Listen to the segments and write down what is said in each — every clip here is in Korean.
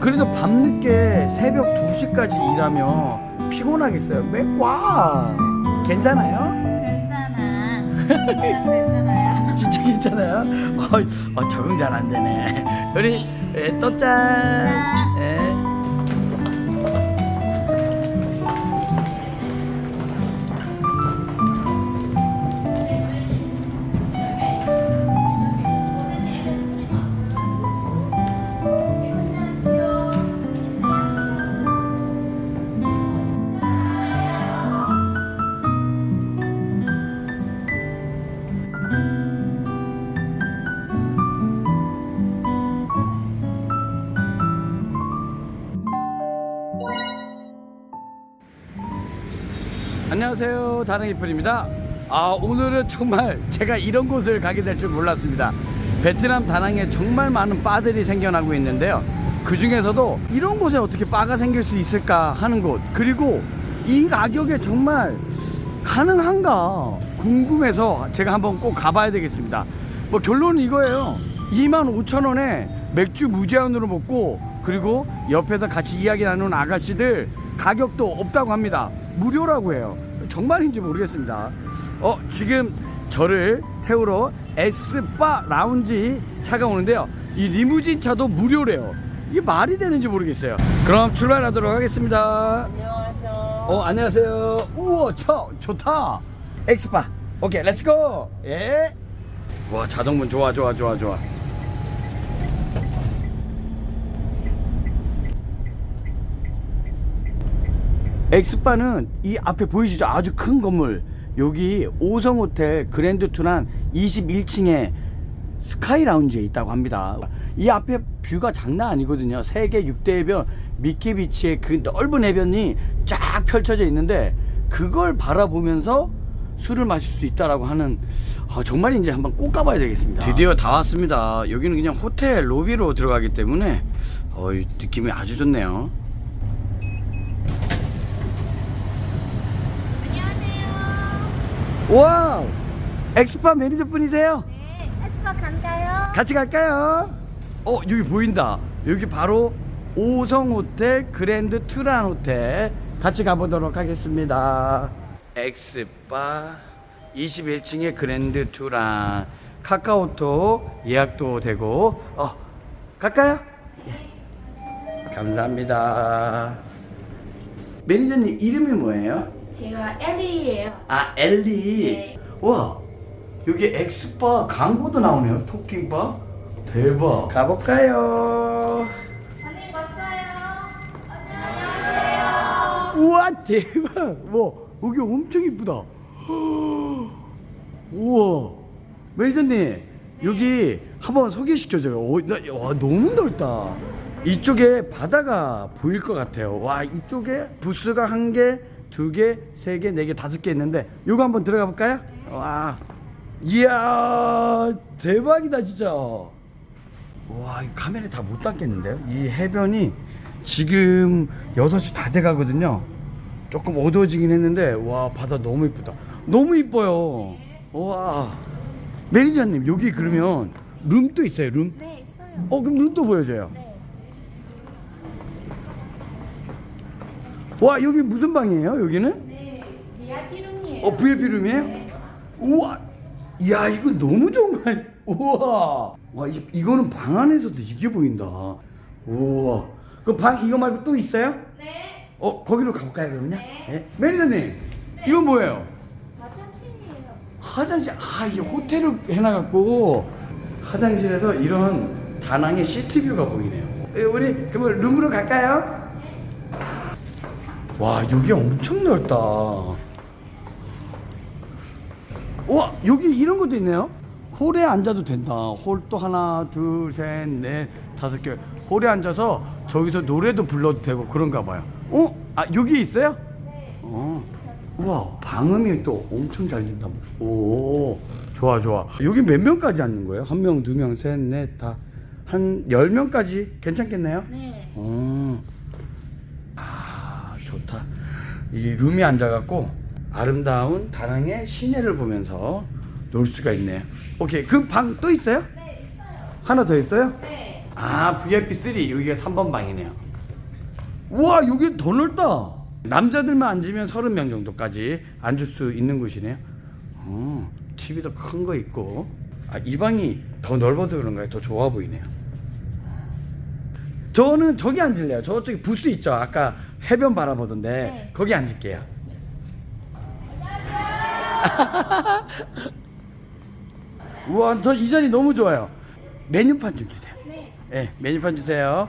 그래도 밤늦게 새벽 2시까지 일하면 피곤하겠어요. 맥과 괜찮아요? 괜찮아. 괜찮아요. 진짜 괜찮아요? 어, 어, 적응 잘 안 되네. 우리 에, 또 짠. 예. 안녕하세요. 다낭이플입니다. 아, 오늘은 정말 제가 이런 곳을 가게 될 줄 몰랐습니다. 베트남 다낭에 정말 많은 바들이 생겨나고 있는데요. 그 중에서도 이런 곳에 어떻게 바가 생길 수 있을까 하는 곳. 그리고 이 가격에 정말 가능한가 궁금해서 제가 한번 꼭 가봐야 되겠습니다. 뭐 결론은 이거예요. 2만 5천 원에 맥주 무제한으로 먹고 그리고 옆에서 같이 이야기 나누는 아가씨들 가격도 없다고 합니다. 무료라고 해요. 정말인지 모르겠습니다. 어 지금 저를 태우러 S바 라운지 차가 오는데요. 이 리무진 차도 무료래요. 이게 말이 되는지 모르겠어요. 그럼 출발하도록 하겠습니다. 안녕하세요. 어 안녕하세요. 우와 차 좋다. 엑스파. 오케이 렛츠고. 예. 와 자동문 좋아 좋아 좋아 좋아. 엑스파는 이 앞에 보이시죠? 아주 큰 건물. 여기 오성 호텔 그랜드 투난 21층에 스카이 라운지에 있다고 합니다. 이 앞에 뷰가 장난 아니거든요. 세계 6대 해변 미키비치의 그 넓은 해변이 쫙 펼쳐져 있는데 그걸 바라보면서 술을 마실 수 있다라고 하는 아, 정말인지 한번 꼭 가봐야 되겠습니다. 드디어 다 왔습니다. 여기는 그냥 호텔 로비로 들어가기 때문에 어, 이 느낌이 아주 좋네요. 안녕하세요. 와우! 엑스파 매니저 분이세요? 네, 에스파 간가요? 같이 갈까요? 어 여기 보인다. 여기 바로 오성 호텔 그랜드 투란 호텔 같이 가보도록 하겠습니다. 엑스바 21층의 그랜드 투란 카카오톡 예약도 되고 어 갈까요? 예. 감사합니다. 매니저님 이름이 뭐예요? 제가 엘리예요. 아 엘리. 네. 와 여기 엑스바 광고도 나오네요. 토핑바 대박. 가볼까요? 손님 왔어요. 안녕하세요. 우와 대박. 와 여기 엄청 이쁘다. 우와. 매니저님 여기 한번 소개시켜줘요. 오, 나, 와 너무 넓다. 이쪽에 바다가 보일 것 같아요. 와 이쪽에 부스가 한 개, 두 개, 세 개, 네 개, 다섯 개 있는데 요거 한번 들어가 볼까요? 와 이야 대박이다 진짜 와, 이 카메라에 다못 담겠는데요? 이 해변이 지금 6시 다 돼가거든요. 조금 어두워지긴 했는데, 와, 바다 너무 이쁘다. 너무 이뻐요. 와. 매니저님, 여기 그러면 룸도 있어요, 룸? 네, 있어요. 어, 그럼 룸도 보여줘요. 네. 와, 여기 무슨 방이에요, 여기는? 네, VIP 룸이에요. 어, VIP 룸이에요? 우와. 야, 이거 너무 좋은 거 아니야? 우와. 와, 이, 이거는 방 안에서도 이게 보인다. 우와. 그 방 이거 말고 또 있어요? 네, 어, 거기로 가볼까요, 그러면요? 네. 예? 매니저님, 이건 뭐예요? 화장실이에요. 화장실, 아, 이게 호텔을 해놔갖고 화장실에서 이런 다낭의 시티뷰가 보이네요. 예, 우리 그러면 룸으로 갈까요? 와, 여기 엄청 넓다. 와, 여기 이런 것도 있네요. 홀에 앉아도 된다. 홀 또 하나, 둘, 셋, 넷, 다섯 개. 홀에 앉아서 저기서 노래도 불러도 되고 그런가 봐요. 어? 아, 여기 있어요? 네. 어. 우와, 방음이 또 엄청 잘 된다. 오, 좋아, 좋아. 여기 몇 명까지 앉는 거예요? 한 명, 두 명, 셋, 넷, 다. 한 열 명까지 괜찮겠네요? 네. 어. 아, 좋다. 이 룸이 앉아갖고 아름다운 다낭의 시내를 보면서 놀 수가 있네요. 오케이. 그 방 또 있어요? 네, 있어요. 하나 더 있어요? 네. 아 VIP 3 여기가 3번 방이네요. 우와 여기 더 넓다. 남자들만 앉으면 30명 정도까지 앉을 수 있는 곳이네요. 어, TV도 큰 거 있고. 아, 이 방이 더 넓어서 그런가요? 더 좋아 보이네요. 저는 저기 앉을래요. 저쪽에 부스 있죠. 아까 해변 바라보던데 네. 거기 앉을게요. 우와, 저 이 자리 너무 좋아요. 메뉴판 좀 주세요. 네. 네, 메뉴판 주세요.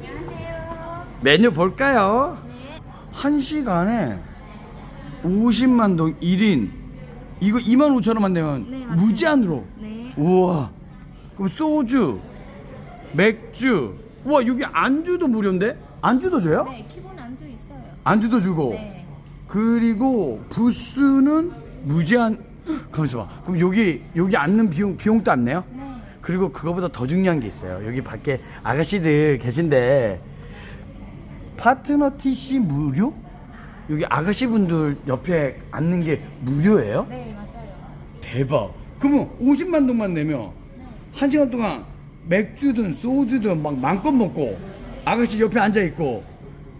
안녕하세요. 메뉴 볼까요? 네. 한 시간에 50만 동 1인 이거 2만 5천 원만 내면 네, 맞아요. 무제한으로 네. 우와 그럼 소주 맥주 우와 여기 안주도 무료인데 안주도 줘요? 네, 기본 안주 있어요. 안주도 주고 네. 그리고 부스는 무제한 가만있어 봐 그럼 여기 여기 앉는 비용 비용도 안 내요? 네. 그리고 그거보다 더 중요한 게 있어요. 여기 밖에 아가씨들 계신데 파트너 TC 무료? 여기 아가씨분들 옆에 앉는 게 무료예요? 네, 맞아요. 대박. 그러면 50만 동만 내면 네. 한 시간 동안 맥주든 소주든 막 마음껏 먹고 아가씨 옆에 앉아 있고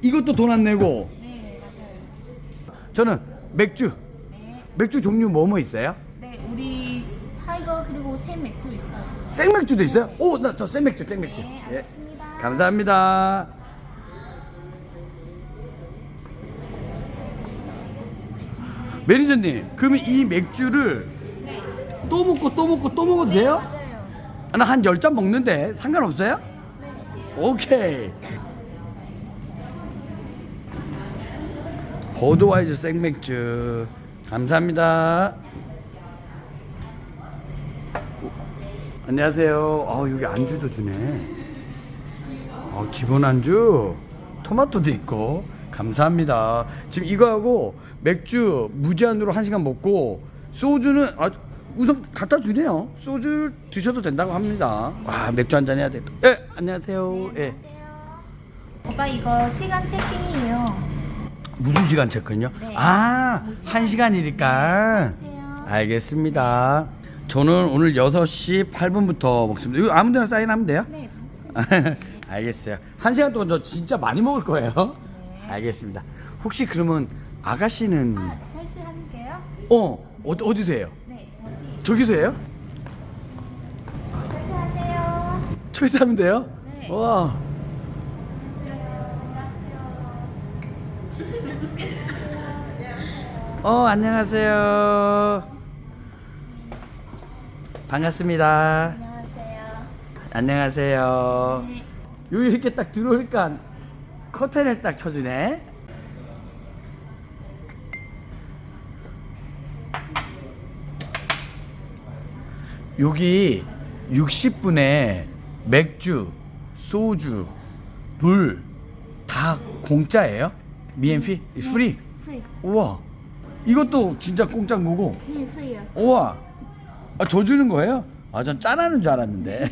이것도 돈 안 내고 네, 맞아요. 저는 맥주 네. 맥주 종류 뭐 뭐 있어요? 네, 우리 타이거 그리고 새 맥주 있어요. 생맥주도 있어요? 네. 오나 저 생맥주 생맥주. 네, 예. 알겠습니다. 감사합니다. 매니저님, 그러면 이 맥주를 네. 또 먹고 또 먹고 또 먹어도 돼요? 맞아요. 나 한 열 잔 먹는데 상관없어요? 네. 오케이. 버드와이즈 생맥주 감사합니다. 오, 안녕하세요. 아 여기 안주도 주네. 아, 기본 안주 토마토도 있고 감사합니다. 지금 이거하고 맥주 무제한으로 한 시간 먹고 소주는 아, 우선 갖다 주네요. 소주 드셔도 된다고 합니다. 와 맥주 한 잔 해야 돼. 예 안녕하세요. 예. 안녕하세요. 오빠 이거 시간 체킹이에요. 무슨 시간 체크는요? 네. 아, 무제한. 한 시간이니까. 알겠습니다. 저는 오늘 6시 8분부터 먹습니다. 이거 아무 데나 사인하면 돼요? 네. 알겠어요. 한 시간 동안 저 진짜 많이 먹을 거예요. 네. 알겠습니다. 혹시 그러면 아가씨는 아, 철수 할게요. 어, 어디 어디세요? 네, 저기. 저기서 해요? 철수 하세요. 저기서 하면 돼요? 네. 와. 어, 안녕하세요. 반갑습니다. 안녕하세요. 안녕하세요. 네. 여기 이렇게 딱 들어오니까 커튼을 딱 쳐주네. 여기 60분에 맥주, 소주, 물 다 공짜예요? 미앤피? 프리? 프리. 우와. 이것도 진짜 공짜인 거고. 네, 프리요. 우와. 아, 저 주는 거예요? 아, 전 짠하는 줄 알았는데.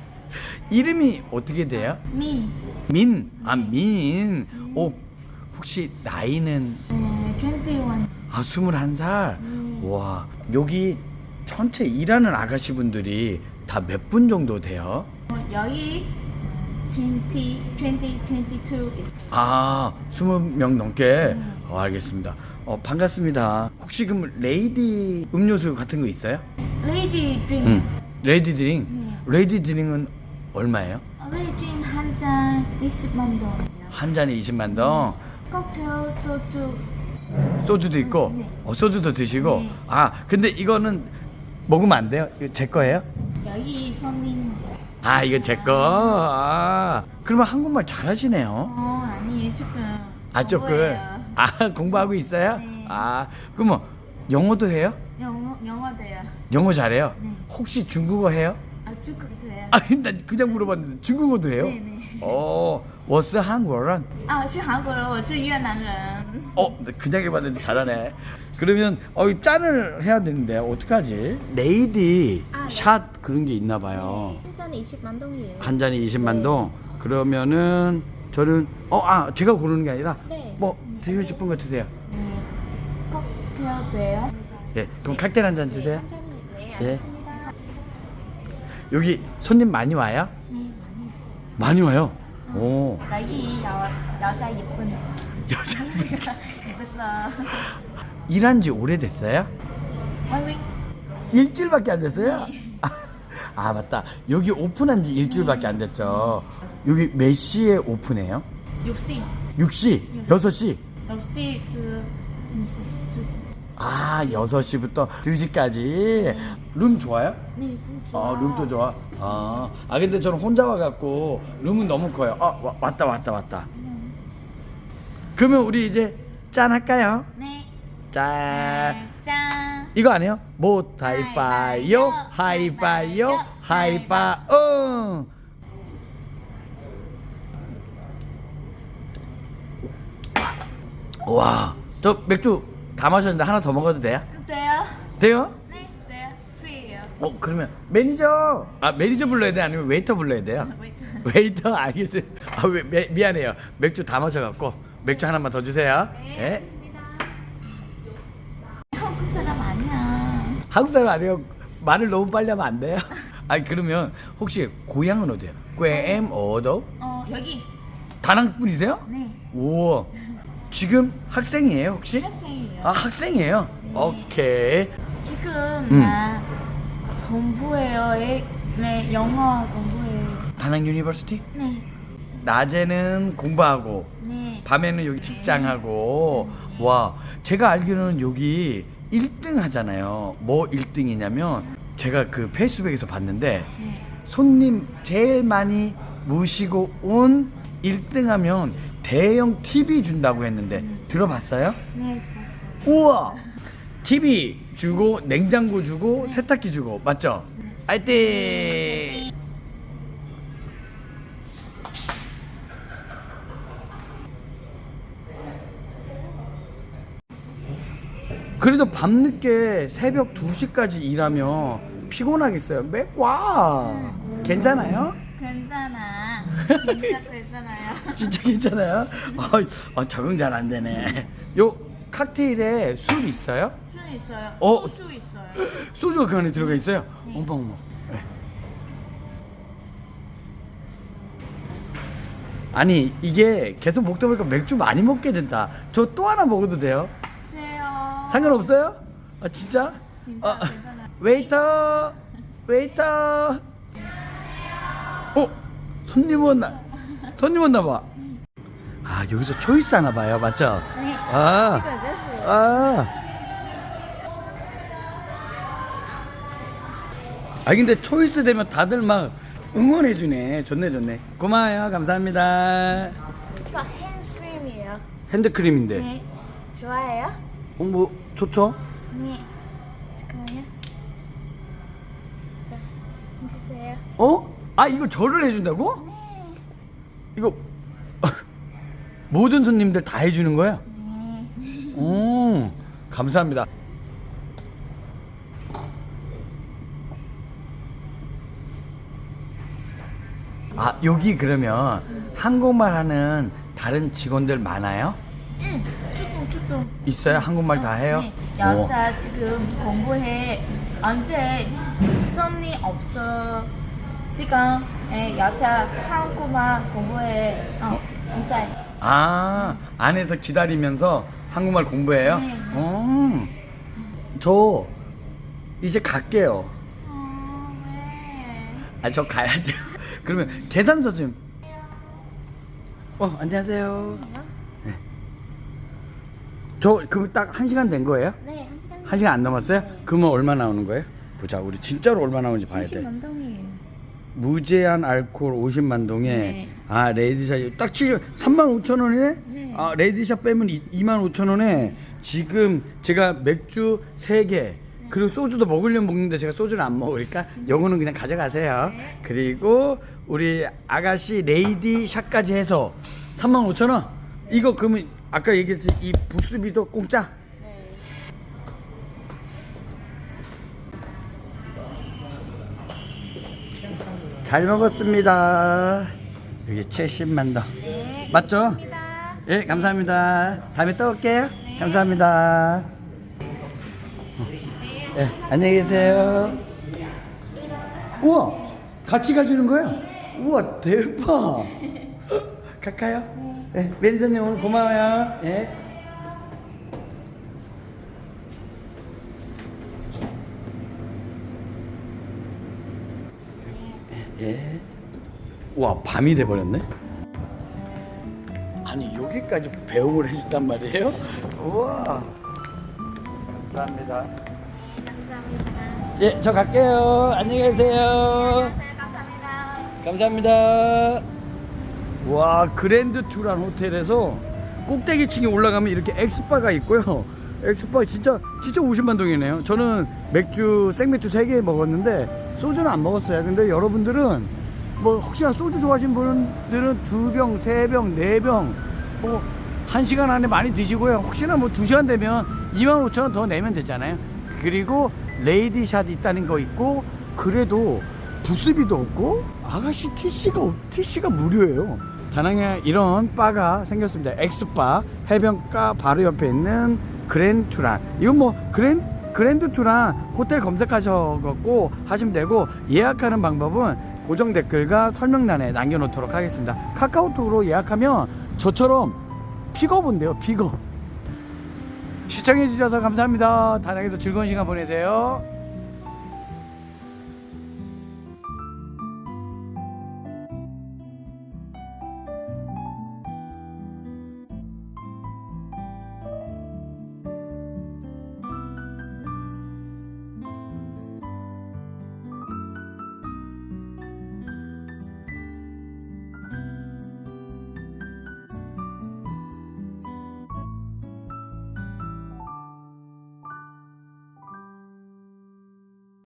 이름이 어떻게 돼요? 민. 민. 아, 민. 오, 혹시 나이는 네, 21. 아, 21살? 음. 와, 여기 전체 일하는 아가씨분들이 다 몇 분 정도 돼요? 어, 여기 20, 20, 22 있어요. 아, 20명 넘게? 어, 알겠습니다. 어, 반갑습니다. 혹시 그럼 레이디 음료수 같은 거 있어요? 레이디 드링. 응. 레이디 드링? 네. 레이디 드링은 얼마예요? 레이디 한잔 20만 동이요. 한 잔에 20만 동. 칵테일 소주. 소주도 있고, 네. 어, 소주도 드시고. 네. 아, 근데 이거는 먹으면 안 돼요? 이거 제 거예요? 여기 손님. 아, 이거 제 거. 아, 그러면 한국말 잘하시네요. 어, 아니 조금. 아, 조금. 공부해요. 아, 공부하고 있어요? 네. 아, 그러면 영어도 해요? 영어 영어 돼요. 영어 잘해요? 네. 혹시 중국어 해요? 아 중국 돼요. 아, 난 그냥 물어봤는데 중국어도 해요? 네네. 어, 我是韩国人.啊，我是韩国人，我是越南人。 어, 나 그냥 해봤는데 잘하네. 그러면 어, 이 짠을 해야 되는데 어떡하지? 레이디 아, 네. 샷 그런 게 있나 봐요. 한 잔에 20만 동이에요. 한 잔에 20만 네. 동. 그러면은 저는 어, 아, 제가 고르는 게 아니라 네. 뭐 드시고 싶은 거 드세요. 네. 칵테일 돼요? 예, 그럼 칵테일 한 잔 주세요. 한 잔. 네, 예. 알겠습니다. 여기 손님 많이 와요? 네. 많이 와요. 오 여기 여, 여자 예쁜 여자 예뻤어. 일한 지 오래됐어요? One week. 일주일밖에 안 됐어요? 아 맞다 여기 오픈한 지 일주일밖에 안 됐죠 여기 몇 시에 오픈해요? 6시. 6시? 6시? 6시 to 2시. 2시. 아 6시부터 2시까지 룸 좋아요? 네, 좋아. 아 룸도 좋아 아, 아 근데 저는 혼자 와갖고 룸은 너무 커요 아 와, 왔다 왔다 왔다 그러면 우리 이제 짠 할까요? 네. 짠 짠. 이거 아니에요? 못 하이파이요 하이파이요 하이파 응 와, 저 맥주 다 마셨는데 하나 더 먹어도 돼요? 돼요? 네, 돼요. 어 그러면 매니저 아 매니저 불러야 돼 아니면 웨이터 불러야 돼요? 웨이터 알겠어요. 아 왜, 미, 미안해요. 맥주 다 마셔갖고 맥주 하나만 더 주세요. 예? 알겠습니다. 한국 사람 아니야. 한국 사람 아니에요. 말을 너무 빨리 하면 안 돼요. 아니 그러면 혹시 고향은 어디예요? 꿰엠 어도? 어, 여기. 다낭 분이세요? 네. 오 지금 학생이에요 혹시? 학생이에요. 아 학생이에요. 오케이. 지금 음. 나 공부해요. 예, 네, 영어 공부해요. 다낭 유니버시티? 네. 낮에는 공부하고 네. 밤에는 여기 직장하고 와 제가 알기로는 여기 1등 하잖아요 뭐 1등이냐면 제가 그 페이스북에서 봤는데 네. 손님 제일 많이 모시고 온 1등 하면 대형 TV 준다고 했는데 들어봤어요? 네, 들었어요. 우와 TV 주고 냉장고 주고 세탁기 주고 맞죠? 화이팅 그래도 밤늦게 새벽 2시까지 일하면 피곤하겠어요 맥과 괜찮아요? 괜찮아. 진짜 괜찮아요. 진짜 괜찮아요? 아, 아 적응 잘 안 되네 요 칵테일에 술 있어요? 술 있어요. 어? 소주 있어요. 소주가 그 안에 들어가 있어요? 어머 어머 네. 아니 이게 계속 먹다 보니까 맥주 많이 먹게 된다 저 또 하나 먹어도 돼요? 돼요. 상관없어요? 아 진짜? 진짜 아, 괜찮아. 웨이터 웨이터 어? 손님 왔나? 손님 왔나 봐. 아 여기서 초이스 하나 봐요 맞죠? 네. 아, 아 아. 아 근데 초이스 되면 다들 막 응원해 주네. 좋네 좋네. 고마워요. 감사합니다. 저 핸드크림이에요. 핸드크림인데. 네. 좋아해요? 어, 뭐 좋죠? 네. 잠깐만요. 자, 앉으세요. 어? 아 이거 저를 해준다고? 이거 모든 손님들 다 해주는 거야? 네. 오 감사합니다. 아 여기 그러면 한국말 하는 다른 직원들 많아요? 응. 조금 조금. 있어요? 한국말 다 해요? 네. 여자 지금 공부해. 언제 손이 없어 시간에 여자 한국말 공부해. 어, 이사해. 오. 아 안에서 기다리면서 한국말 공부해요? 네. 음. 저 이제 갈게요. 어, 왜? 아 저 가야 돼요. 그러면 계산서 좀. 어 안녕하세요. 네. 저 그럼 딱한 시간 된 거예요? 네, 한 시간. 한 시간 안 넘었어요? 네. 그러면 얼마 나오는 거예요? 보자 우리 진짜로 얼마 나오는지 봐야 돼. 70만 동이에요. 무제한 알코올 50만 동에 네. 아 레이디샷 딱7 3만 5천 원이네? 네. 아 레이디샷 빼면 2만 5천 원에 지금 제가 맥주 3개 그리고 소주도 먹으려면 먹는데 제가 소주를 안 먹으니까 요거는 그냥 가져가세요. 네. 그리고 우리 아가씨 레이디 샷까지 해서 3만 5천 원. 이거 그러면 아까 얘기했듯이 이 부스비도 공짜? 네. 잘 먹었습니다. 여기 70만 동. 네. 맞죠? 감사합니다. 예, 감사합니다. 다음에 또 올게요. 네. 감사합니다. 예, 안녕히 계세요. 우와, 같이 가주는 거예요? 우와 대박. 갈까요? 네. 매니저님 오늘 고마워요. 예. 예. 와 밤이 돼 버렸네. 아니 여기까지 배웅을 해준단 말이에요? 우와. 감사합니다. 감사합니다. 예, 저 갈게요. 안녕히 계세요. 네, 감사합니다. 감사합니다. 와, 그랜드 투란 호텔에서 꼭대기 층에 올라가면 이렇게 엑스바가 있고요. 엑스바 진짜 진짜 50만 동이네요. 저는 맥주 생맥주 3개 먹었는데 소주는 안 먹었어요. 근데 여러분들은 뭐 혹시나 소주 좋아하시는 분들은 두 병, 세 병, 네 병, 뭐 한 시간 안에 많이 드시고요. 혹시나 뭐 두 시간 되면 2만 5천 원 더 내면 되잖아요. 그리고 레이디샷 있다는 거 있고 그래도 부스비도 없고 아가씨 TC가 TC가 무료예요. 다낭에 이런 바가 생겼습니다. 엑스바 해변가 바로 옆에 있는 그랜투란. 이건 뭐 그랜 그랜드 투란 호텔 검색하셔갖고 하시면 되고 예약하는 방법은 고정 댓글과 설명란에 남겨놓도록 하겠습니다. 카카오톡으로 예약하면 저처럼 픽업 온대요. 픽업. 시청해주셔서 감사합니다. 다낭에서 즐거운 시간 보내세요.